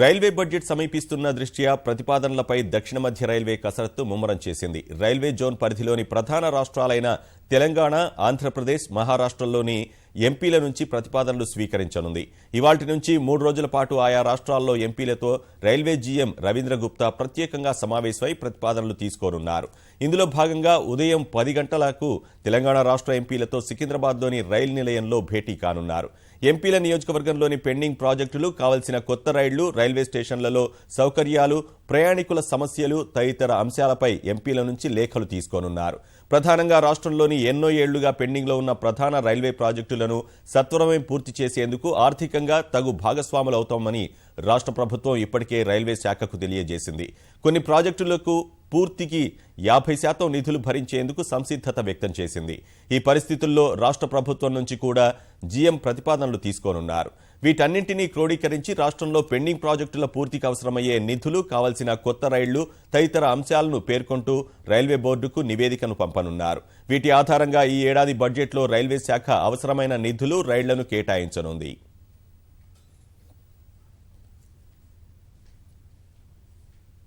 Railway budget సమీపిస్తున్న దృష్ట్యా ప్రతిపాదనలపై దక్షిణ మధ్య రైల్వే కసరత్తు ముమ్మరం చేసింది. రైల్వే జోన్ పరిధిలోని ప్రధాన రాష్ట్రాలైన తెలంగాణ ఆంధ్రప్రదేశ్ మహారాష్ట్రల్లోని ఎంపీల నుంచి ప్రతిపాదనలు స్వీకరించనుంది. ఇవాటి నుంచి మూడు రోజుల పాటు ఆయా రాష్ట్రాల్లో ఎంపీలతో రైల్వే జీఎం రవీంద్ర గుప్తా ప్రత్యేకంగా సమావేశమై ప్రతిపాదనలు తీసుకోనున్నారు. ఇందులో భాగంగా ఉదయం పది గంటలకు తెలంగాణ రాష్ట్ర ఎంపీలతో సికింద్రాబాద్లోని రైలు నిలయంలో భేటీ కానున్నారు. ఎంపీల నియోజకవర్గంలోని పెండింగ్ ప్రాజెక్టులు కావలసిన కొత్త రైళ్ళు రైల్వే స్టేషన్లలో సౌకర్యాలు ప్రయాణికుల సమస్యలు తదితర అంశాలపై ఎంపీల నుంచి లేఖలు తీసుకోనున్నారు. ప్రధానంగా రాష్ట్రంలోని ఎన్నో ఏళ్ళుగా పెండింగ్లో ఉన్న ప్రధాన రైల్వే ప్రాజెక్టులను సత్వరమే పూర్తి చేసేందుకు ఆర్థికంగా తగు భాగస్వాములు అవుతామని రాష్ట్ర ప్రభుత్వం ఇప్పటికే రైల్వే శాఖకు తెలియజేసింది. కొన్ని ప్రాజెక్టులకు పూర్తికి యాభై శాతం నిధులు భరించేందుకు సంసిద్ధత వ్యక్తం చేసింది. ఈ పరిస్థితుల్లో రాష్ట్ర ప్రభుత్వం నుంచి కూడా జీఎం ప్రతిపాదనలు తీసుకోనున్నారు. వీటన్నింటినీ క్రోడీకరించి రాష్ట్రంలో పెండింగ్ ప్రాజెక్టుల పూర్తికి అవసరమయ్యే నిధులు కావలసిన కొత్త రైళ్ళు తదితర అంశాలను పేర్కొంటూ రైల్వే బోర్డుకు నివేదికను పంపనున్నారు. వీటి ఆధారంగా ఈ ఏడాది బడ్జెట్లో రైల్వే శాఖ అవసరమైన నిధులు రైళ్ళను కేటాయించనుంది.